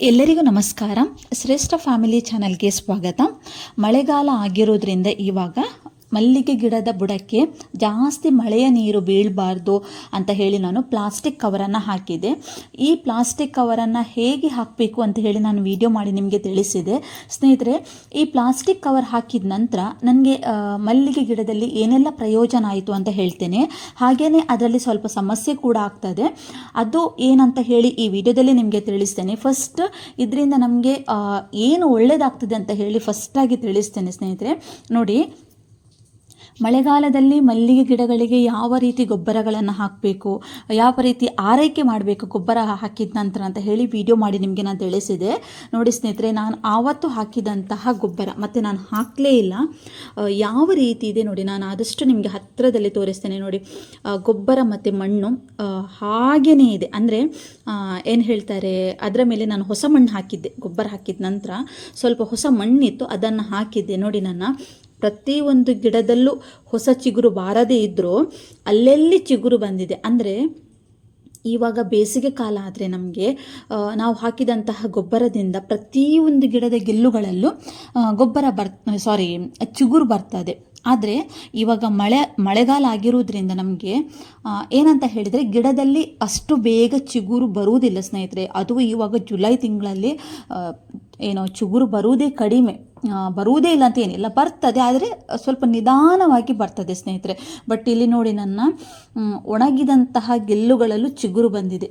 ಎಲ್ಲರಿಗೂ ನಮಸ್ಕಾರ. ಶ್ರೇಷ್ಠ ಫ್ಯಾಮಿಲಿ ಚಾನಲ್ಗೆ ಸ್ವಾಗತ. ಮಳೆಗಾಲ ಆಗಿರೋದ್ರಿಂದ ಇವಾಗ ಮಲ್ಲಿಗೆ ಗಿಡದ ಬುಡಕ್ಕೆ ಜಾಸ್ತಿ ಮಳೆಯ ನೀರು ಬೀಳಬಾರ್ದು ಅಂತ ಹೇಳಿ ನಾನು ಪ್ಲಾಸ್ಟಿಕ್ ಕವರನ್ನು ಹಾಕಿದೆ. ಈ ಪ್ಲಾಸ್ಟಿಕ್ ಕವರನ್ನು ಹೇಗೆ ಹಾಕಬೇಕು ಅಂತ ಹೇಳಿ ನಾನು ವಿಡಿಯೋ ಮಾಡಿ ನಿಮಗೆ ತಿಳಿಸಿದೆ. ಸ್ನೇಹಿತರೆ, ಈ ಪ್ಲಾಸ್ಟಿಕ್ ಕವರ್ ಹಾಕಿದ ನಂತರ ನನಗೆ ಮಲ್ಲಿಗೆ ಗಿಡದಲ್ಲಿ ಏನೆಲ್ಲ ಪ್ರಯೋಜನ ಆಯಿತು ಅಂತ ಹೇಳ್ತೇನೆ. ಹಾಗೆಯೇ ಅದರಲ್ಲಿ ಸ್ವಲ್ಪ ಸಮಸ್ಯೆ ಕೂಡ ಆಗ್ತದೆ. ಅದು ಏನಂತ ಹೇಳಿ ಈ ವಿಡಿಯೋದಲ್ಲಿ ನಿಮಗೆ ತಿಳಿಸ್ತೇನೆ. ಫಸ್ಟ್ ಇದರಿಂದ ನಮಗೆ ಏನು ಒಳ್ಳೆಯದಾಗ್ತದೆ ಅಂತ ಹೇಳಿ ಫಸ್ಟಾಗಿ ತಿಳಿಸ್ತೇನೆ ಸ್ನೇಹಿತರೆ. ನೋಡಿ ಮಳೆಗಾಲದಲ್ಲಿ ಮಲ್ಲಿಗೆ ಗಿಡಗಳಿಗೆ ಯಾವ ರೀತಿ ಗೊಬ್ಬರಗಳನ್ನು ಹಾಕಬೇಕು, ಯಾವ ರೀತಿ ಆರೈಕೆ ಮಾಡಬೇಕು, ಗೊಬ್ಬರ ಹಾಕಿದ ನಂತರ ಅಂತ ಹೇಳಿ ವಿಡಿಯೋ ಮಾಡಿ ನಿಮಗೆ ನಾನು ತಿಳಿಸಿದೆ. ನೋಡಿ ಸ್ನೇಹಿತರೆ, ನಾನು ಆವತ್ತು ಹಾಕಿದಂತಹ ಗೊಬ್ಬರ, ಮತ್ತು ನಾನು ಹಾಕಲೇ ಇಲ್ಲ. ಯಾವ ರೀತಿ ಇದೆ ನೋಡಿ, ನಾನು ಆದಷ್ಟು ನಿಮಗೆ ಹತ್ತಿರದಲ್ಲಿ ತೋರಿಸ್ತೇನೆ. ನೋಡಿ ಗೊಬ್ಬರ ಮತ್ತು ಮಣ್ಣು ಹಾಗೇ ಇದೆ. ಅಂದರೆ ಏನು ಹೇಳ್ತಾರೆ, ಅದರ ಮೇಲೆ ನಾನು ಹೊಸ ಮಣ್ಣು ಹಾಕಿದ್ದೆ, ಗೊಬ್ಬರ ಹಾಕಿದ ನಂತರ. ಸ್ವಲ್ಪ ಹೊಸ ಮಣ್ಣಿತ್ತು, ಅದನ್ನು ಹಾಕಿದ್ದೆ. ನೋಡಿ ನನ್ನ ಪ್ರತಿಯೊಂದು ಗಿಡದಲ್ಲೂ ಹೊಸ ಚಿಗುರು ಬಾರದೇ ಇದ್ದರೂ ಅಲ್ಲೆಲ್ಲಿ ಚಿಗುರು ಬಂದಿದೆ? ಅಂದರೆ ಇವಾಗ ಬೇಸಿಗೆ ಕಾಲ ಆದರೆ ನಮಗೆ ನಾವು ಹಾಕಿದಂತಹ ಗೊಬ್ಬರದಿಂದ ಪ್ರತಿಯೊಂದು ಗಿಡದ ಗೆಲ್ಲುಗಳಲ್ಲೂ ಗೊಬ್ಬರ ಬರ್ ಸಾರಿ ಚಿಗುರು ಬರ್ತದೆ. ಆದರೆ ಇವಾಗ ಮಳೆ, ಮಳೆಗಾಲ ಆಗಿರುವುದರಿಂದ ನಮಗೆ ಏನಂತ ಹೇಳಿದರೆ ಗಿಡದಲ್ಲಿ ಅಷ್ಟು ಬೇಗ ಚಿಗುರು ಬರುವುದಿಲ್ಲ ಸ್ನೇಹಿತರೆ. ಅದು ಇವಾಗ ಜುಲೈ ತಿಂಗಳಲ್ಲಿ ಏನೋ ಚಿಗುರು ಬರುವುದೇ ಕಡಿಮೆ. ಬರುವುದೇ ಇಲ್ಲ ಅಂತ ಏನಿಲ್ಲ. ಬರ್ತದೆ, ಆದರೆ ಸ್ವಲ್ಪ ನಿಧಾನವಾಗಿ ಬರ್ತದೆ ಸ್ನೇಹಿತರೆ. ಬಟ್ ಇಲ್ಲಿ ನೋಡಿ ನನ್ನ ಒಣಗಿದಂತಹ ಗೆಲ್ಲುಗಳಲ್ಲೂ ಚಿಗುರು ಬಂದಿದೆ.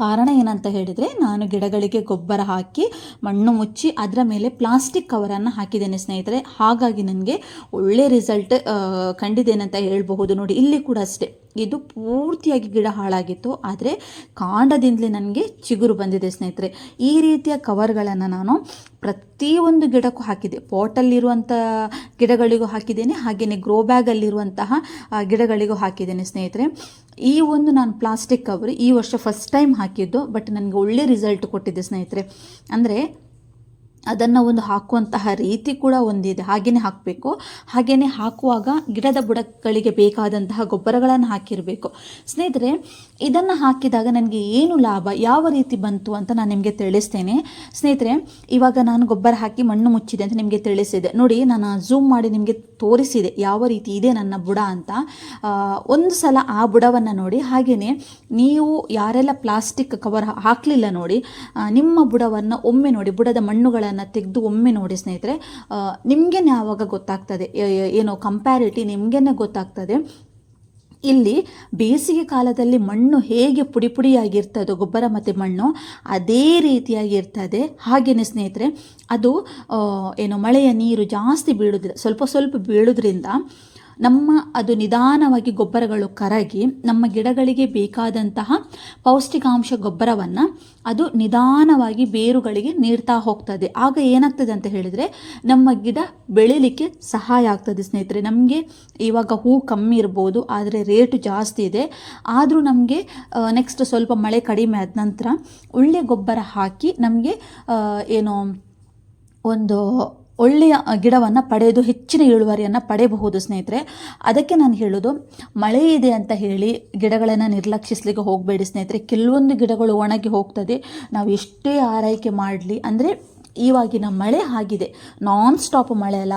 ಕಾರಣ ಏನಂತ ಹೇಳಿದರೆ, ನಾನು ಗಿಡಗಳಿಗೆ ಗೊಬ್ಬರ ಹಾಕಿ, ಮಣ್ಣು ಮುಚ್ಚಿ, ಅದರ ಮೇಲೆ ಪ್ಲಾಸ್ಟಿಕ್ ಕವರನ್ನು ಹಾಕಿದ್ದೇನೆ ಸ್ನೇಹಿತರೆ. ಹಾಗಾಗಿ ನನಗೆ ಒಳ್ಳೆ ರಿಸಲ್ಟ್ ಕಂಡಿದ್ದೇನೆ ಅಂತ ಹೇಳ್ಬಹುದು ನೋಡಿ. ಇಲ್ಲಿ ಕೂಡ ಅಷ್ಟೇ. ಇದು ಪೂರ್ತಿಯಾಗಿ ಗಿಡ ಹಾಳಾಗಿತ್ತು, ಆದರೆ ಕಾಂಡದಿಂದಲೇ ನನಗೆ ಚಿಗುರು ಬಂದಿದೆ ಸ್ನೇಹಿತರೆ. ಈ ರೀತಿಯ ಕವರ್ಗಳನ್ನು ನಾನು ಪ್ರತಿಯೊಂದು ಗಿಡಕ್ಕೂ ಹಾಕಿದೆ. ಪಾಟಲ್ಲಿರುವಂಥ ಗಿಡಗಳಿಗೂ ಹಾಕಿದ್ದೇನೆ ಹಾಗೆಯೇ ಗ್ರೋ ಬ್ಯಾಗಲ್ಲಿರುವಂತಹ ಗಿಡಗಳಿಗೂ ಹಾಕಿದ್ದೇನೆ ಸ್ನೇಹಿತರೆ. ಈ ಒಂದು ನಾನು ಪ್ಲಾಸ್ಟಿಕ್ ಕವರ್ ಈ ವರ್ಷ ಫಸ್ಟ್ ಟೈಮ್ ಹಾಕಿದ್ದು ಬಟ್ ನನಗೆ ಒಳ್ಳೆ ರಿಸಲ್ಟ್ ಕೊಟ್ಟಿದ್ದೆ ಸ್ನೇಹಿತರೆ. ಅಂದರೆ ಅದನ್ನು ಒಂದು ಹಾಕುವಂತಹ ರೀತಿ ಕೂಡ ಒಂದಿದೆ. ಹಾಗೆಯೇ ಹಾಕಬೇಕು. ಹಾಗೆಯೇ ಹಾಕುವಾಗ ಗಿಡದ ಬುಡಗಳಿಗೆ ಬೇಕಾದಂತಹ ಗೊಬ್ಬರಗಳನ್ನು ಹಾಕಿರಬೇಕು. ಸ್ನೇಹಿತರೆ, ಇದನ್ನು ಹಾಕಿದಾಗ ನನಗೆ ಏನು ಲಾಭ? ಯಾವ ರೀತಿ ಬಂತು ಅಂತ ನಾನು ನಿಮಗೆ ತಿಳಿಸ್ತೇನೆ. ಸ್ನೇಹಿತರೆ, ಇವಾಗ ನಾನು ಗೊಬ್ಬರ ಹಾಕಿ ಮಣ್ಣು ಮುಚ್ಚಿದೆ ಅಂತ ನಿಮಗೆ ತಿಳಿಸಿದೆ. ನೋಡಿ, ನಾನು ಝೂಮ್ ಮಾಡಿ ನಿಮಗೆ ತೋರಿಸಿದೆ ಯಾವ ರೀತಿ ಇದೆ ನನ್ನ ಬುಡ ಅಂತ. ಒಂದು ಸಲ ಆ ಬುಡವನ್ನು ನೋಡಿ ಹಾಗೆಯೇ ನೀವು ಯಾರೆಲ್ಲ ಪ್ಲಾಸ್ಟಿಕ್ ಕವರ್ ಹಾಕಲಿಲ್ಲ ನೋಡಿ ನಿಮ್ಮ ಬುಡವನ್ನು ಒಮ್ಮೆ ನೋಡಿ, ಬುಡದ ಮಣ್ಣುಗಳನ್ನು ತೆಗೆದು ಒಮ್ಮೆ ನೋಡಿ ಸ್ನೇಹಿತರೆ ನಿಮಗೇನೆ ಆವಾಗ ಗೊತ್ತಾಗ್ತದೆ ಏನೋ ಕಂಪ್ಯಾರಿಟಿ ನಿಮಗೇನೆ ಗೊತ್ತಾಗ್ತದೆ. ಇಲ್ಲಿ ಬೇಸಿಗೆ ಕಾಲದಲ್ಲಿ ಮಣ್ಣು ಹೇಗೆ ಪುಡಿ ಪುಡಿಯಾಗಿರ್ತದೋ, ಗೊಬ್ಬರ ಮತ್ತು ಮಣ್ಣು ಅದೇ ರೀತಿಯಾಗಿ ಇರ್ತದೆ ಹಾಗೆಯೇ ಸ್ನೇಹಿತರೆ, ಅದು ಏನು ಮಳೆಯ ನೀರು ಜಾಸ್ತಿ ಬೀಳೋದಿಲ್ಲ, ಸ್ವಲ್ಪ ಸ್ವಲ್ಪ ಬೀಳೋದ್ರಿಂದ ನಮ್ಮ ಅದು ನಿಧಾನವಾಗಿ ಗೊಬ್ಬರಗಳು ಕರಗಿ ನಮ್ಮ ಗಿಡಗಳಿಗೆ ಬೇಕಾದಂತಹ ಪೌಷ್ಟಿಕಾಂಶ ಗೊಬ್ಬರವನ್ನು ಅದು ನಿಧಾನವಾಗಿ ಬೇರುಗಳಿಗೆ ನೀಡ್ತಾ ಹೋಗ್ತದೆ. ಆಗ ಏನಾಗ್ತದೆ ಅಂತ ಹೇಳಿದರೆ ನಮ್ಮ ಗಿಡ ಬೆಳಿಲಿಕ್ಕೆ ಸಹಾಯ ಆಗ್ತದೆ ಸ್ನೇಹಿತರೆ. ನಮಗೆ ಇವಾಗ ಹೂ ಕಮ್ಮಿ ಇರ್ಬೋದು, ಆದರೆ ರೇಟು ಜಾಸ್ತಿ ಇದೆ. ಆದರೂ ನಮಗೆ ನೆಕ್ಸ್ಟ್ ಸ್ವಲ್ಪ ಮಳೆ ಕಡಿಮೆ ಆದ ನಂತರ ಒಳ್ಳೆ ಗೊಬ್ಬರ ಹಾಕಿ ನಮಗೆ ಏನು ಒಂದು ಒಳ್ಳೆಯ ಗಿಡವನ್ನು ಪಡೆದು ಹೆಚ್ಚಿನ ಇಳುವರಿಯನ್ನು ಪಡೆಯಬಹುದು ಸ್ನೇಹಿತರೆ. ಅದಕ್ಕೆ ನಾನು ಹೇಳೋದು ಮಳೆ ಇದೆ ಅಂತ ಹೇಳಿ ಗಿಡಗಳನ್ನು ನಿರ್ಲಕ್ಷಿಸಲಿಕ್ಕೆ ಹೋಗಬೇಡಿ ಸ್ನೇಹಿತರೆ. ಕೆಲವೊಂದು ಗಿಡಗಳು ಒಣಗಿ ಹೋಗ್ತದೆ ನಾವು ಎಷ್ಟೇ ಆರೈಕೆ ಮಾಡಲಿ ಅಂದರೆ ಇವಾಗಿನ ಮಳೆ ಆಗಿದೆ ನಾನ್ ಸ್ಟಾಪ್ ಮಳೆ ಅಲ್ಲ.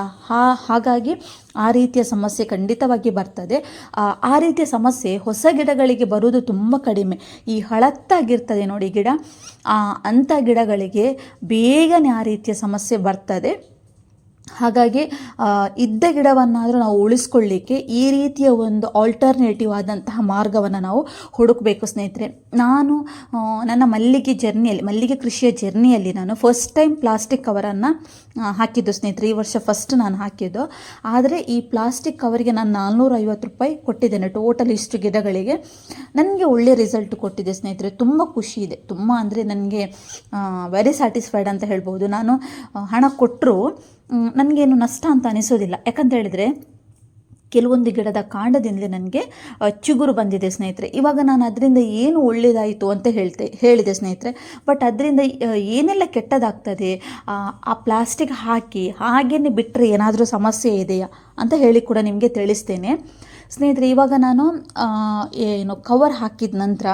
ಹಾಗಾಗಿ ಆ ರೀತಿಯ ಸಮಸ್ಯೆ ಖಂಡಿತವಾಗಿ ಬರ್ತದೆ. ಆ, ರೀತಿಯ ಸಮಸ್ಯೆ ಹೊಸ ಗಿಡಗಳಿಗೆ ಬರುವುದು ತುಂಬ ಕಡಿಮೆ. ಈ ಹಳತ್ತಾಗಿರ್ತದೆ ನೋಡಿ ಗಿಡ. ಅಂಥ ಗಿಡಗಳಿಗೆ ಬೇಗನೆ ಆ ರೀತಿಯ ಸಮಸ್ಯೆ ಬರ್ತದೆ. ಹಾಗಾಗಿ ಇದ್ದ ಗಿಡವನ್ನಾದರೂ ನಾವು ಉಳಿಸ್ಕೊಳ್ಳಿಕ್ಕೆ ಈ ರೀತಿಯ ಒಂದು ಆಲ್ಟರ್ನೇಟಿವ್ ಆದಂತಹ ಮಾರ್ಗವನ್ನು ನಾವು ಹುಡುಕಬೇಕು ಸ್ನೇಹಿತರೆ. ನಾನು ನನ್ನ ಮಲ್ಲಿಗೆ ಜರ್ನಿಯಲ್ಲಿ ಮಲ್ಲಿಗೆ ಕೃಷಿಯ ಜರ್ನಿಯಲ್ಲಿ ನಾನು ಫಸ್ಟ್ ಟೈಮ್ ಪ್ಲಾಸ್ಟಿಕ್ ಕವರನ್ನು ಹಾಕಿದ್ದು ಸ್ನೇಹಿತರೆ. ಈ ವರ್ಷ ಫಸ್ಟ್ ನಾನು ಹಾಕಿದ್ದು. ಆದರೆ ಈ ಪ್ಲಾಸ್ಟಿಕ್ ಕವರಿಗೆ ನಾನು ನಾಲ್ನೂರ ಐವತ್ತು ರೂಪಾಯಿ ಕೊಟ್ಟಿದ್ದೇನೆ ಟೋಟಲ್ ಇಷ್ಟು ಗಿಡಗಳಿಗೆ. ನನಗೆ ಒಳ್ಳೆಯ ರಿಸಲ್ಟ್ ಕೊಟ್ಟಿದೆ ಸ್ನೇಹಿತರೆ. ತುಂಬ ಖುಷಿ ಇದೆ. ತುಂಬ ಅಂದರೆ ನನಗೆ ವೆರಿ ಸ್ಯಾಟಿಸ್ಫೈಡ್ ಅಂತ ಹೇಳ್ಬೋದು. ನಾನು ಹಣ ಕೊಟ್ಟರು ನನಗೇನು ನಷ್ಟ ಅಂತ ಅನಿಸೋದಿಲ್ಲ. ಯಾಕಂತ ಹೇಳಿದರೆ ಕೆಲವೊಂದು ಗಿಡದ ಕಾಂಡದಿಂದಲೇ ನನಗೆ ಚಿಗುರು ಬಂದಿದೆ ಸ್ನೇಹಿತರೆ. ಇವಾಗ ನಾನು ಅದರಿಂದ ಏನು ಒಳ್ಳೆಯದಾಯಿತು ಅಂತ ಹೇಳ್ತೆ ಹೇಳಿದೆ ಸ್ನೇಹಿತರೆ. ಬಟ್ ಅದರಿಂದ ಏನೆಲ್ಲ ಕೆಟ್ಟದಾಗ್ತದೆ? ಆ, ಪ್ಲಾಸ್ಟಿಕ್ ಹಾಕಿ ಹಾಗೇನೆ ಬಿಟ್ಟರೆ ಏನಾದರೂ ಸಮಸ್ಯೆ ಇದೆಯಾ ಅಂತ ಹೇಳಿ ಕೂಡ ನಿಮಗೆ ತಿಳಿಸ್ತೇನೆ. ಸ್ನೇಹಿತರೆ, ಇವಾಗ ನಾನು ಏನು ಕವರ್ ಹಾಕಿದ ನಂತರ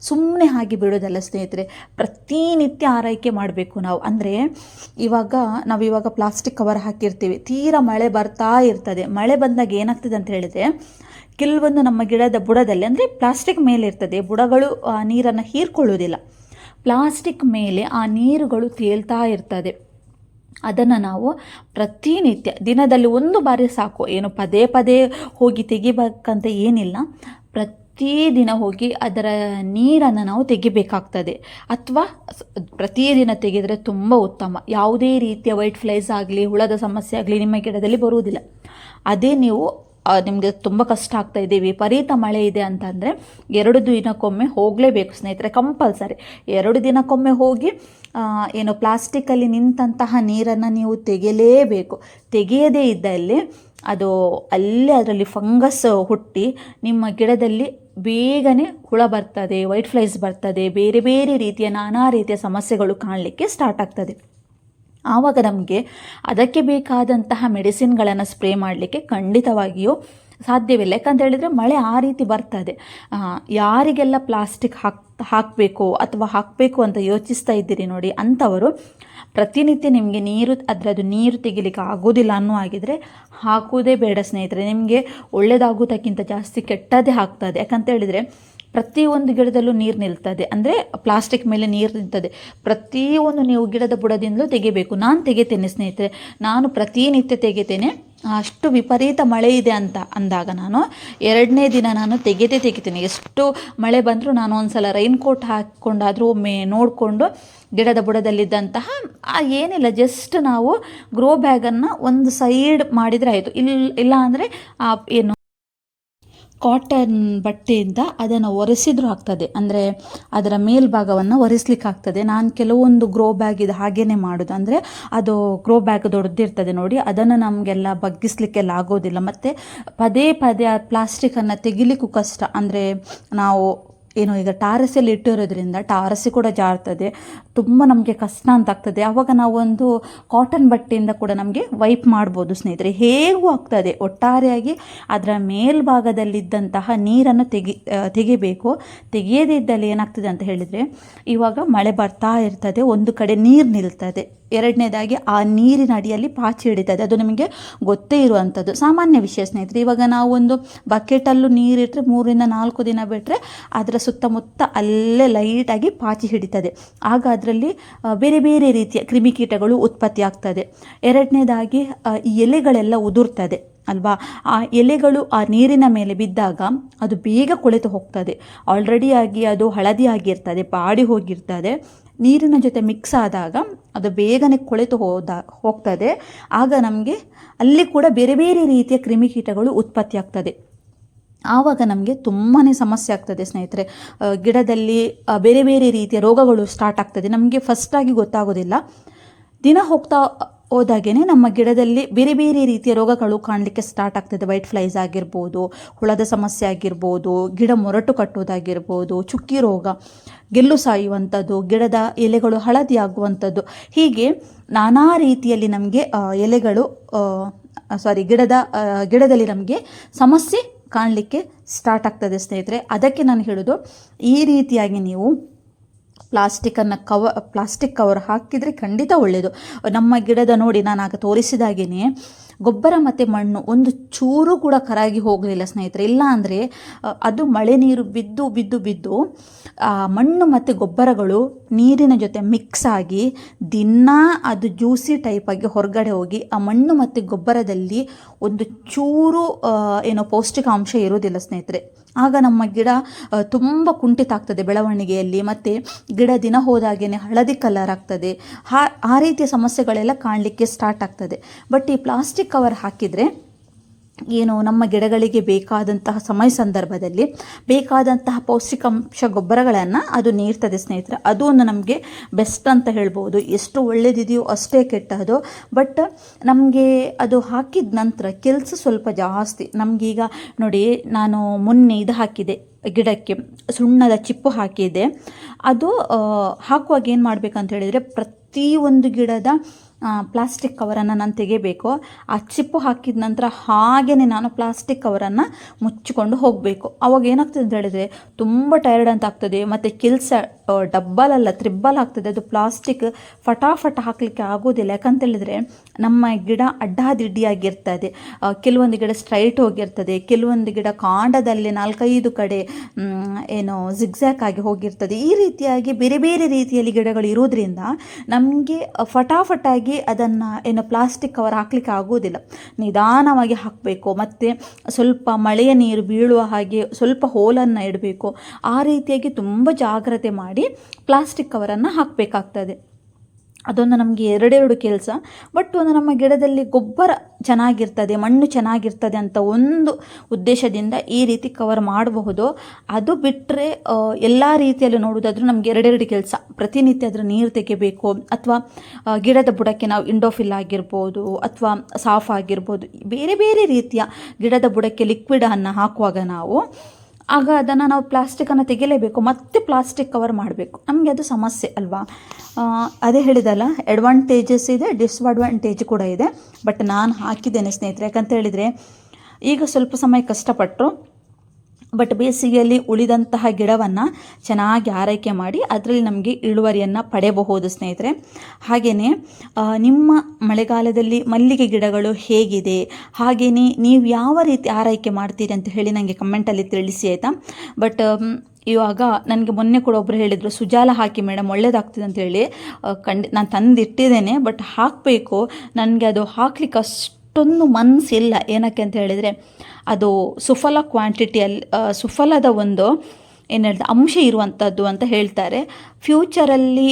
ಸುಮ್ಮನೆ ಹಾಗೆ ಬಿಡೋದಲ್ಲ ಸ್ನೇಹಿತರೆ, ಪ್ರತಿನಿತ್ಯ ಆರೈಕೆ ಮಾಡಬೇಕು ನಾವು. ಅಂದರೆ ಇವಾಗ ನಾವು ಇವಾಗ ಪ್ಲಾಸ್ಟಿಕ್ ಕವರ್ ಹಾಕಿರ್ತೀವಿ, ತೀರಾ ಮಳೆ ಬರ್ತಾ ಇರ್ತದೆ. ಮಳೆ ಬಂದಾಗ ಏನಾಗ್ತದೆ ಅಂತ ಹೇಳಿದರೆ, ಕೆಲವೊಂದು ನಮ್ಮ ಗಿಡದ ಬುಡದಲ್ಲಿ, ಅಂದರೆ ಪ್ಲಾಸ್ಟಿಕ್ ಮೇಲೆ ಇರ್ತದೆ, ಬುಡಗಳು, ಆ, ನೀರನ್ನು ಹೀರ್ಕೊಳ್ಳೋದಿಲ್ಲ ಪ್ಲಾಸ್ಟಿಕ್ ಮೇಲೆ ಆ ನೀರುಗಳು ತೇಲ್ತಾ ಇರ್ತದೆ. ಅದನ್ನು ನಾವು ಪ್ರತಿನಿತ್ಯ, ದಿನದಲ್ಲಿ ಒಂದು ಬಾರಿ ಸಾಕು. ಏನು ಪದೇ ಪದೇ ಹೋಗಿ ತೆಗಿಬೇಕಂತ ಏನಿಲ್ಲ. ಪ್ರತಿದಿನ ಹೋಗಿ ಅದರ ನೀರನ್ನು ನಾವು ತೆಗಿಬೇಕಾಗ್ತದೆ. ಅಥವಾ ಪ್ರತಿದಿನ ತೆಗೆದರೆ ತುಂಬ ಉತ್ತಮ. ಯಾವುದೇ ರೀತಿಯ ವೈಟ್ ಫ್ಲೈಸ್ ಆಗಲಿ, ಹುಳದ ಸಮಸ್ಯೆ ಆಗಲಿ ನಿಮ್ಮ ಗಿಡದಲ್ಲಿ ಬರುವುದಿಲ್ಲ. ಅದೇ ನೀವು ನಿಮಗೆ ತುಂಬ ಕಷ್ಟ ಆಗ್ತಾ ಇದೆ, ವಿಪರೀತ ಮಳೆ ಇದೆ ಅಂತಂದರೆ ಎರಡು ದಿನಕ್ಕೊಮ್ಮೆ ಹೋಗಲೇಬೇಕು ಸ್ನೇಹಿತರೆ, ಕಂಪಲ್ಸರಿ. ಎರಡು ದಿನಕ್ಕೊಮ್ಮೆ ಹೋಗಿ ಏನು ಪ್ಲಾಸ್ಟಿಕ್ಕಲ್ಲಿ ನಿಂತಹ ನೀರನ್ನು ನೀವು ತೆಗೆಯಲೇಬೇಕು ತೆಗೆಯದೇ ಇದ್ದಲ್ಲಿ ಅದು ಅಲ್ಲೇ ಅದರಲ್ಲಿ ಫಂಗಸ್ ಹುಟ್ಟಿ ನಿಮ್ಮ ಗಿಡದಲ್ಲಿ ಬೇಗನೆ ಹುಳ ಬರ್ತದೆ ವೈಟ್ ಫ್ಲೈಸ್ ಬರ್ತದೆ, ಬೇರೆ ಬೇರೆ ರೀತಿಯ ನಾನಾ ರೀತಿಯ ಸಮಸ್ಯೆಗಳು ಕಾಣಲಿಕ್ಕೆ ಸ್ಟಾರ್ಟ್ ಆಗ್ತದೆ. ಆವಾಗ ನಮಗೆ ಅದಕ್ಕೆ ಬೇಕಾದಂತಹ ಮೆಡಿಸಿನ್ಗಳನ್ನು ಸ್ಪ್ರೇ ಮಾಡಲಿಕ್ಕೆ ಖಂಡಿತವಾಗಿಯೂ ಸಾಧ್ಯವಿಲ್ಲ. ಯಾಕಂತ ಹೇಳಿದರೆ ಮಳೆ ಆ ರೀತಿ ಬರ್ತದೆ. ಯಾರಿಗೆಲ್ಲ ಪ್ಲಾಸ್ಟಿಕ್ ಹಾಕ್, ಹಾಕಬೇಕು ಅಥವಾ ಹಾಕಬೇಕು ಅಂತ ಯೋಚಿಸ್ತಾ ಇದ್ದೀರಿ ನೋಡಿ, ಅಂಥವರು ಪ್ರತಿನಿತ್ಯ ನಿಮಗೆ ನೀರು ಅದರದ್ದು ನೀರು ತೆಗಿಲಿಕ್ಕೆ ಆಗೋದಿಲ್ಲ ಅನ್ನೋ ಆಗಿದರೆ ಹಾಕೋದೇ ಬೇಡ ಸ್ನೇಹಿತರೆ. ನಿಮಗೆ ಒಳ್ಳೆಯದಾಗೋದಕ್ಕಿಂತ ಜಾಸ್ತಿ ಕೆಟ್ಟದೇ ಹಾಕ್ತದೆ ಯಾಕಂತ ಹೇಳಿದರೆ ಪ್ರತಿಯೊಂದು ಗಿಡದಲ್ಲೂ ನೀರು ನಿಲ್ತದೆ. ಅಂದರೆ ಪ್ಲಾಸ್ಟಿಕ್ ಮೇಲೆ ನೀರು ನಿಲ್ತದೆ. ಪ್ರತಿಯೊಂದು ನೀವು ಗಿಡದ ಬುಡದಿಂದಲೂ ತೆಗಿಬೇಕು. ನಾನು ತೆಗಿತೇನೆ ಸ್ನೇಹಿತರೆ. ನಾನು ಪ್ರತಿನಿತ್ಯ ತೆಗಿತೇನೆ. ಅಷ್ಟು ವಿಪರೀತ ಮಳೆ ಇದೆ ಅಂತ ಅಂದಾಗ ನಾನು ಎರಡನೇ ದಿನ ನಾನು ತೆಗೆದೇ ತೆಗಿತೀನಿ. ಎಷ್ಟು ಮಳೆ ಬಂದರೂ ನಾನು ಒಂದ್ಸಲ ರೈನ್ ಕೋಟ್ ಹಾಕ್ಕೊಂಡಾದರೂ ಒಮ್ಮೆ ನೋಡಿಕೊಂಡು ಗಿಡದ ಬುಡದಲ್ಲಿದ್ದಂತಹ ಏನಿಲ್ಲ ಜಸ್ಟ್ ನಾವು ಗ್ರೋ ಬ್ಯಾಗನ್ನು ಒಂದು ಸೈಡ್ ಮಾಡಿದರೆ ಆಯಿತು. ಇಲ್ಲ ಇಲ್ಲ ಅಂದರೆ ಏನು ಕಾಟನ್ ಬಟ್ಟೆಯಿಂದ ಅದನ್ನು ಒರೆಸಿದ್ರೂ ಆಗ್ತದೆ. ಅಂದರೆ ಅದರ ಮೇಲ್ಭಾಗವನ್ನು ಒರೆಸ್ಲಿಕ್ಕೆ ಆಗ್ತದೆ ನಾನು ಕೆಲವೊಂದು ಗ್ರೋ ಬ್ಯಾಗ್ ಇದು ಹಾಗೇನೆ ಮಾಡೋದು. ಅಂದರೆ ಅದು ಗ್ರೋ ಬ್ಯಾಗ್ ದೊಡ್ಡದಿರ್ತದೆ ನೋಡಿ, ಅದನ್ನು ನಮಗೆಲ್ಲ ಬಗ್ಗಿಸ್ಲಿಕ್ಕೆಲ್ಲ ಆಗೋದಿಲ್ಲ. ಮತ್ತು ಪದೇ ಪದೇ ಆ ಪ್ಲಾಸ್ಟಿಕನ್ನು ತೆಗಿಲಿಕ್ಕೂ ಕಷ್ಟ. ಅಂದರೆ ನಾವು ಏನು ಈಗ ಟಾರಸಲ್ಲಿ ಇಟ್ಟಿರೋದ್ರಿಂದ ಟಾರಸಿ ಕೂಡ ಜಾರ್ತದೆ. ತುಂಬ ನಮಗೆ ಕಷ್ಟ ಅಂತ ಆಗ್ತದೆ ಆವಾಗ ನಾವೊಂದು ಕಾಟನ್ ಬಟ್ಟೆಯಿಂದ ಕೂಡ ನಮಗೆ ವೈಪ್ ಮಾಡ್ಬೋದು ಸ್ನೇಹಿತರೆ. ಹೇಗೂ ಆಗ್ತದೆ. ಒಟ್ಟಾರೆಯಾಗಿ ಅದರ ಮೇಲ್ಭಾಗದಲ್ಲಿದ್ದಂತಹ ನೀರನ್ನು ತೆಗಿ ತೆಗಿಬೇಕು. ತೆಗೆಯದೇ ಇದ್ದಲ್ಲಿ ಏನಾಗ್ತದೆ ಅಂತ ಹೇಳಿದರೆ, ಇವಾಗ ಮಳೆ ಬರ್ತಾ ಇರ್ತದೆ. ಒಂದು ಕಡೆ ನೀರು ನಿಲ್ತದೆ. ಎರಡನೇದಾಗಿ ಆ ನೀರಿನ ಅಡಿಯಲ್ಲಿ ಪಾಚಿ ಹಿಡಿತದೆ. ಅದು ನಿಮಗೆ ಗೊತ್ತೇ ಇರುವಂಥದ್ದು. ಸಾಮಾನ್ಯ ವಿಷಯ ಸ್ನೇಹಿತರೆ, ಇವಾಗ ನಾವು ಒಂದು ಬಕೆಟಲ್ಲೂ ನೀರಿಟ್ಟರೆ ಮೂರಿಂದ ನಾಲ್ಕು ದಿನ ಬಿಟ್ಟರೆ ಅದರ ಸುತ್ತಮುತ್ತ ಅಲ್ಲೇ ಲೈಟಾಗಿ ಪಾಚಿ ಹಿಡಿತದೆ. ಆಗ ಅದರಲ್ಲಿ ಬೇರೆ ಬೇರೆ ರೀತಿಯ ಕ್ರಿಮಿಕೀಟಗಳು ಉತ್ಪತ್ತಿ ಆಗ್ತದೆ ಎರಡನೇದಾಗಿ ಈ ಎಲೆಗಳೆಲ್ಲ ಉದುರ್ತದೆ. ಅಲ್ವಾ? ಆ ಎಲೆಗಳು ಆ ನೀರಿನ ಮೇಲೆ ಬಿದ್ದಾಗ ಅದು ಬೇಗ ಕೊಳೆತು ಹೋಗ್ತದೆ. ಆಲ್ರೆಡಿ ಆಗಿ ಅದು ಹಳದಿ ಆಗಿರ್ತದೆ ಬಾಡಿ ಹೋಗಿರ್ತದೆ. ನೀರಿನ ಜೊತೆ ಮಿಕ್ಸ್ ಆದಾಗ ಅದು ಬೇಗನೆ ಕೊಳೆತು ಹೋದ, ಹೋಗ್ತದೆ. ಆಗ ನಮಗೆ ಅಲ್ಲಿ ಕೂಡ ಬೇರೆ ಬೇರೆ ರೀತಿಯ ಕ್ರಿಮಿಕೀಟಗಳು ಉತ್ಪತ್ತಿ ಆಗ್ತದೆ. ಆವಾಗ ನಮಗೆ ತುಂಬಾ ಸಮಸ್ಯೆ ಆಗ್ತದೆ ಸ್ನೇಹಿತರೆ. ಗಿಡದಲ್ಲಿ ಬೇರೆ ಬೇರೆ ರೀತಿಯ ರೋಗಗಳು ಸ್ಟಾರ್ಟ್ ಆಗ್ತದೆ. ನಮಗೆ ಫಸ್ಟಾಗಿ ಗೊತ್ತಾಗೋದಿಲ್ಲ. ದಿನ ಹೋಗ್ತಾ ಹೋದಾಗೇ ನಮ್ಮ ಗಿಡದಲ್ಲಿ ಬೇರೆ ಬೇರೆ ರೀತಿಯ ರೋಗಗಳು ಕಾಣಲಿಕ್ಕೆ ಸ್ಟಾರ್ಟ್ ಆಗ್ತದೆ. ವೈಟ್ ಫ್ಲೈಸ್ ಆಗಿರ್ಬೋದು, ಹುಳದ ಸಮಸ್ಯೆ ಆಗಿರ್ಬೋದು, ಗಿಡ ಮೊರಟು ಕಟ್ಟೋದಾಗಿರ್ಬೋದು ಚುಕ್ಕಿ ರೋಗ, ಗೆಲ್ಲು ಸಾಯುವಂಥದ್ದು, ಗಿಡದ ಎಲೆಗಳು ಹಳದಿ ಆಗುವಂಥದ್ದು. ಹೀಗೆ ನಾನಾ ರೀತಿಯಲ್ಲಿ ನಮಗೆ ಎಲೆಗಳು ಸಾರಿ ಗಿಡದ ಗಿಡದಲ್ಲಿ ನಮಗೆ ಸಮಸ್ಯೆ ಕಾಣಲಿಕ್ಕೆ ಸ್ಟಾರ್ಟ್ ಆಗ್ತದೆ ಸ್ನೇಹಿತರೆ. ಅದಕ್ಕೆ ನಾನು ಹೇಳೋದು, ಈ ರೀತಿಯಾಗಿ ನೀವು ಪ್ಲಾಸ್ಟಿಕ್ಕನ್ನು ಕವ, ಪ್ಲಾಸ್ಟಿಕ್ ಕವರ್ ಹಾಕಿದರೆ ಖಂಡಿತ ಒಳ್ಳೆಯದು ನಮ್ಮ ಗಿಡದ ನೋಡಿ ನಾನು ಆಗ ತೋರಿಸಿದಾಗೇ ಗೊಬ್ಬರ ಮತ್ತು ಮಣ್ಣು ಒಂದು ಚೂರು ಕೂಡ ಕರಾಗಿ ಹೋಗಲಿಲ್ಲ ಸ್ನೇಹಿತರೆ. ಇಲ್ಲ ಅಂದರೆ ಅದು ಮಳೆ ನೀರು ಬಿದ್ದು ಬಿದ್ದು ಬಿದ್ದು ಮಣ್ಣು ಮತ್ತು ಗೊಬ್ಬರಗಳು ನೀರಿನ ಜೊತೆ ಮಿಕ್ಸ್ ಆಗಿ ದಿನ ಅದು ಜ್ಯೂಸಿ ಟೈಪಾಗಿ ಹೊರಗಡೆ ಹೋಗಿ ಆ ಮಣ್ಣು ಮತ್ತು ಗೊಬ್ಬರದಲ್ಲಿ ಒಂದು ಚೂರು ಏನೋ ಪೌಷ್ಟಿಕಾಂಶ ಇರೋದಿಲ್ಲ ಸ್ನೇಹಿತರೆ. ಆಗ ನಮ್ಮ ಗಿಡ ತುಂಬ ಕುಂಠಿತ ಆಗ್ತದೆ ಬೆಳವಣಿಗೆಯಲ್ಲಿ. ಮತ್ತು ಗಿಡ ದಿನ ಹೋದಾಗೇ ಹಳದಿ ಕಲರ್ ಆಗ್ತದೆ. ಆ ರೀತಿಯ ಸಮಸ್ಯೆಗಳೆಲ್ಲ ಕಾಣಲಿಕ್ಕೆ ಸ್ಟಾರ್ಟ್ ಆಗ್ತದೆ. ಬಟ್ ಈ ಪ್ಲಾಸ್ಟಿಕ್ ಕವರ್ ಹಾಕಿದರೆ ಏನು ನಮ್ಮ ಗಿಡಗಳಿಗೆ ಬೇಕಾದಂತಹ ಸಮಯ ಸಂದರ್ಭದಲ್ಲಿ ಬೇಕಾದಂತಹ ಪೌಷ್ಟಿಕಾಂಶ ಗೊಬ್ಬರಗಳನ್ನು ಅದು ನೀಡ್ತದೆ ಸ್ನೇಹಿತರೆ. ಅದು ಒಂದು ನಮಗೆ ಬೆಸ್ಟ್ ಅಂತ ಹೇಳ್ಬೋದು. ಎಷ್ಟು ಒಳ್ಳೆಯದಿದೆಯೋ ಅಷ್ಟೇ ಕೆಟ್ಟದು ಬಟ್ ನಮಗೆ ಅದು ಹಾಕಿದ ನಂತರ ಕೆಲಸ ಸ್ವಲ್ಪ ಜಾಸ್ತಿ. ನಮಗೀಗ ನೋಡಿ, ನಾನು ಮೊನ್ನೆ ಇದು ಹಾಕಿದೆ ಗಿಡಕ್ಕೆ. ಸುಣ್ಣದ ಚಿಪ್ಪು ಹಾಕಿದೆ. ಅದು ಹಾಕುವಾಗ ಏನು ಮಾಡಬೇಕಂತ ಹೇಳಿದರೆ ಪ್ರತಿಯೊಂದು ಗಿಡದ ಪ್ಲಾಸ್ಟಿಕ್ ಕವರನ್ನು ನಾನು ತೆಗೆಯಬೇಕು ಆ ಚಿಪ್ಪು ಹಾಕಿದ ನಂತರ ಹಾಗೆಯೇ ನಾನು ಪ್ಲಾಸ್ಟಿಕ್ ಕವರನ್ನು ಮುಚ್ಚಿಕೊಂಡು ಹೋಗಬೇಕು. ಅವಾಗ ಏನಾಗ್ತದೆ ಅಂತ ಹೇಳಿದರೆ, ತುಂಬ ಟೈರ್ಡ್ ಅಂತ ಆಗ್ತದೆ, ಮತ್ತು ಕೆಲಸ ಡಬ್ಬಲ್ ಅಲ್ಲ ತ್ರಿಬ್ಬಲ್ ಆಗ್ತದೆ. ಅದು ಪ್ಲಾಸ್ಟಿಕ್ ಫಟಾಫಟ ಹಾಕಲಿಕ್ಕೆ ಆಗೋದಿಲ್ಲ. ಯಾಕಂತ ಹೇಳಿದರೆ ನಮ್ಮ ಗಿಡ ಅಡ್ಡಾದಿಡ್ಡಿಯಾಗಿರ್ತದೆ. ಕೆಲವೊಂದು ಗಿಡ ಸ್ಟ್ರೈಟ್ ಹೋಗಿರ್ತದೆ. ಕೆಲವೊಂದು ಗಿಡ ಕಾಂಡದಲ್ಲಿ ನಾಲ್ಕೈದು ಕಡೆ ಏನು ಜಿಗ್ಜ್ಯಾಕ್ ಆಗಿ ಹೋಗಿರ್ತದೆ. ಈ ರೀತಿಯಾಗಿ ಬೇರೆ ಬೇರೆ ರೀತಿಯಲ್ಲಿ ಗಿಡಗಳು ಇರೋದ್ರಿಂದ ನಮಗೆ ಫಟಾಫಟಾಗಿ ಅದನ್ನು ಏನು ಪ್ಲಾಸ್ಟಿಕ್ ಕವರ್ ಹಾಕಲಿಕ್ಕೆ ಆಗೋದಿಲ್ಲ. ನಿಧಾನವಾಗಿ ಹಾಕಬೇಕು. ಮತ್ತು ಸ್ವಲ್ಪ ಮಳೆಯ ನೀರು ಬೀಳುವ ಹಾಗೆ ಸ್ವಲ್ಪ ಹೋಲನ್ನು ಇಡಬೇಕು. ಆ ರೀತಿಯಾಗಿ ತುಂಬ ಜಾಗ್ರತೆ ಮಾಡಿ ಪ್ಲಾಸ್ಟಿಕ್ ಕವರನ್ನು ಹಾಕಬೇಕಾಗ್ತದೆ. ಅದೊಂದು ನಮಗೆ ಎರಡೆರಡು ಕೆಲಸ ಬಟ್ ಒಂದು ನಮ್ಮ ಗಿಡದಲ್ಲಿ ಗೊಬ್ಬರ ಚೆನ್ನಾಗಿರ್ತದೆ, ಮಣ್ಣು ಚೆನ್ನಾಗಿರ್ತದೆ ಅಂತ ಒಂದು ಉದ್ದೇಶದಿಂದ ಈ ರೀತಿ ಕವರ್ ಮಾಡಬಹುದು. ಅದು ಬಿಟ್ಟರೆ ಎಲ್ಲ ರೀತಿಯಲ್ಲೂ ನೋಡೋದಾದ್ರೂ ನಮಗೆ ಎರಡೆರಡು ಕೆಲಸ. ಪ್ರತಿನಿತ್ಯ ಅದರ ನೀರು ತೆಗಿಬೇಕು, ಅಥವಾ ಗಿಡದ ಬುಡಕ್ಕೆ ನಾವು ಇಂಡೋಫಿಲ್ ಆಗಿರ್ಬೋದು, ಅಥವಾ ಸಾಫ್ ಆಗಿರ್ಬೋದು, ಬೇರೆ ಬೇರೆ ರೀತಿಯ ಗಿಡದ ಬುಡಕ್ಕೆ ಲಿಕ್ವಿಡನ್ನು ಹಾಕುವಾಗ ನಾವು ಆಗ ಅದನ್ನು ನಾವು ಪ್ಲಾಸ್ಟಿಕನ್ನು ತೆಗೆಯಲೇಬೇಕು ಮತ್ತೆ ಪ್ಲಾಸ್ಟಿಕ್ ಕವರ್ ಮಾಡಬೇಕು. ನಮಗೆ ಅದು ಸಮಸ್ಯೆ ಅಲ್ವಾ? ಅದೇ ಹೇಳಿದಲ್ಲ ಅಡ್ವಾಂಟೇಜಸ್ ಇದೆ ಡಿಸ್ಅಡ್ವಾಂಟೇಜ್ ಕೂಡ ಇದೆ. ಬಟ್ ನಾನು ಹಾಕಿದ್ದೇನೆ ಸ್ನೇಹಿತರೆ, ಯಾಕಂತ ಹೇಳಿದರೆ, ಈಗ ಸ್ವಲ್ಪ ಸಮಯ ಕಷ್ಟಪಟ್ಟರು. ಬಟ್ ಬೇಸಿಗೆಯಲ್ಲಿ ಉಳಿದಂತಹ ಗಿಡವನ್ನು ಚೆನ್ನಾಗಿ ಆರೈಕೆ ಮಾಡಿ ಅದರಲ್ಲಿ ನಮಗೆ ಇಳುವರಿಯನ್ನು ಪಡೆಯಬಹುದು ಸ್ನೇಹಿತರೆ. ಹಾಗೆಯೇ ನಿಮ್ಮ ಮಳೆಗಾಲದಲ್ಲಿ ಮಲ್ಲಿಗೆ ಗಿಡಗಳು ಹೇಗಿದೆ? ಹಾಗೆಯೇ ನೀವು ಯಾವ ರೀತಿ ಆರೈಕೆ ಮಾಡ್ತೀರಿ ಅಂತ ಹೇಳಿ ನನಗೆ ಕಮೆಂಟಲ್ಲಿ ತಿಳಿಸಿ ಆಯಿತಾ? ಬಟ್ ಇವಾಗ ನನಗೆ ಮೊನ್ನೆ ಕೂಡ ಒಬ್ಬರು ಹೇಳಿದರು, ಸುಜಾಲ ಹಾಕಿ ಮೇಡಮ್ ಒಳ್ಳೇದಾಗ್ತದೆ ಅಂತ ಹೇಳಿ. ಕಂಡು ನಾನು ತಂದಿಟ್ಟಿದ್ದೇನೆ ಬಟ್ ಹಾಕಬೇಕು. ನನಗೆ ಅದು ಹಾಕ್ಲಿಕ್ಕೆ ಅಷ್ಟೊಂದು ಮನಸ್ಸಿಲ್ಲ ಏನಕ್ಕೆ ಅಂತ ಹೇಳಿದರೆ, ಅದು ಸುಫಲ ಕ್ವಾಂಟಿಟಿಯಲ್ಲಿ ಸುಫಲದ ಒಂದು, ಏನು ಹೇಳ್ತಾರೆ ಅಂಶ ಇರುವಂಥದ್ದು ಅಂತ ಹೇಳ್ತಾರೆ. ಫ್ಯೂಚರಲ್ಲಿ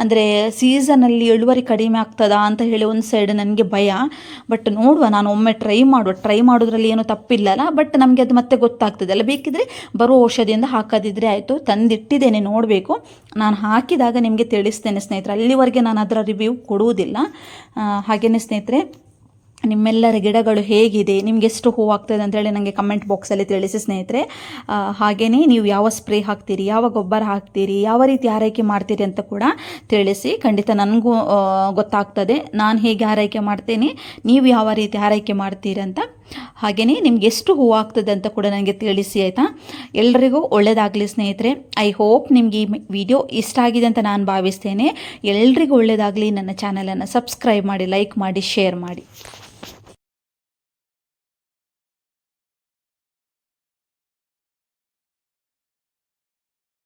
ಅಂದರೆ ಸೀಸನಲ್ಲಿ ಇಳುವರಿ ಕಡಿಮೆ ಆಗ್ತದಾ ಅಂತ ಹೇಳಿ ಒಂದು ಸೈಡ್ ನನಗೆ ಭಯ. ಬಟ್ ನೋಡುವ, ನಾನು ಒಮ್ಮೆ ಟ್ರೈ ಮಾಡುವ ಟ್ರೈ ಮಾಡೋದ್ರಲ್ಲಿ ಏನೂ ತಪ್ಪಿಲ್ಲಲ್ಲ ಬಟ್ ನಮಗೆ ಅದು ಮತ್ತೆ ಗೊತ್ತಾಗ್ತದಲ್ಲ. ಬೇಕಿದ್ರೆ ಬರೋ ಔಷಧಿಯಿಂದ ಹಾಕೋದಿದ್ರೆ ಆಯಿತು, ತಂದಿಟ್ಟಿದ್ದೇನೆ, ನೋಡಬೇಕು. ನಾನು ಹಾಕಿದಾಗ ನಿಮಗೆ ತಿಳಿಸ್ತೇನೆ ಸ್ನೇಹಿತರೆ. ಅಲ್ಲಿವರೆಗೆ ನಾನು ಅದರ ರಿವ್ಯೂ ಕೊಡುವುದಿಲ್ಲ. ಹಾಗೆಯೇ ಸ್ನೇಹಿತರೆ ನಿಮ್ಮೆಲ್ಲರ ಗಿಡಗಳು ಹೇಗಿದೆ? ನಿಮ್ಗೆ ಎಷ್ಟು ಹೂ ಆಗ್ತದೆ ಅಂತೇಳಿ ನನಗೆ ಕಮೆಂಟ್ ಬಾಕ್ಸಲ್ಲಿ ತಿಳಿಸಿ ಸ್ನೇಹಿತರೆ. ಹಾಗೆಯೇ ನೀವು ಯಾವ ಸ್ಪ್ರೇ ಹಾಕ್ತೀರಿ, ಯಾವ ಗೊಬ್ಬರ ಹಾಕ್ತೀರಿ, ಯಾವ ರೀತಿ ಆರೈಕೆ ಮಾಡ್ತೀರಿ ಅಂತ ಕೂಡ ತಿಳಿಸಿ. ಖಂಡಿತ ನನಗೂ ಗೊತ್ತಾಗ್ತದೆ. ನಾನು ಹೇಗೆ ಆರೈಕೆ ಮಾಡ್ತೇನೆ, ನೀವು ಯಾವ ರೀತಿ ಆರೈಕೆ ಮಾಡ್ತೀರಿ ಅಂತ. ಹಾಗೆಯೇ ನಿಮ್ಗೆ ಎಷ್ಟು ಹೂ ಆಗ್ತದೆ ಅಂತ ಕೂಡ ನನಗೆ ತಿಳಿಸಿ ಆಯಿತಾ? ಎಲ್ರಿಗೂ ಒಳ್ಳೆಯದಾಗಲಿ ಸ್ನೇಹಿತರೆ. ಐ ಹೋಪ್ ನಿಮಗೆ ಈ ವಿಡಿಯೋ ಇಷ್ಟ ಆಗಿದೆ ಅಂತ ನಾನು ಭಾವಿಸ್ತೇನೆ. ಎಲ್ರಿಗೂ ಒಳ್ಳೆಯದಾಗಲಿ ನನ್ನ ಚಾನಲನ್ನು ಸಬ್ಸ್ಕ್ರೈಬ್ ಮಾಡಿ ಲೈಕ್ ಮಾಡಿ ಶೇರ್ ಮಾಡಿ.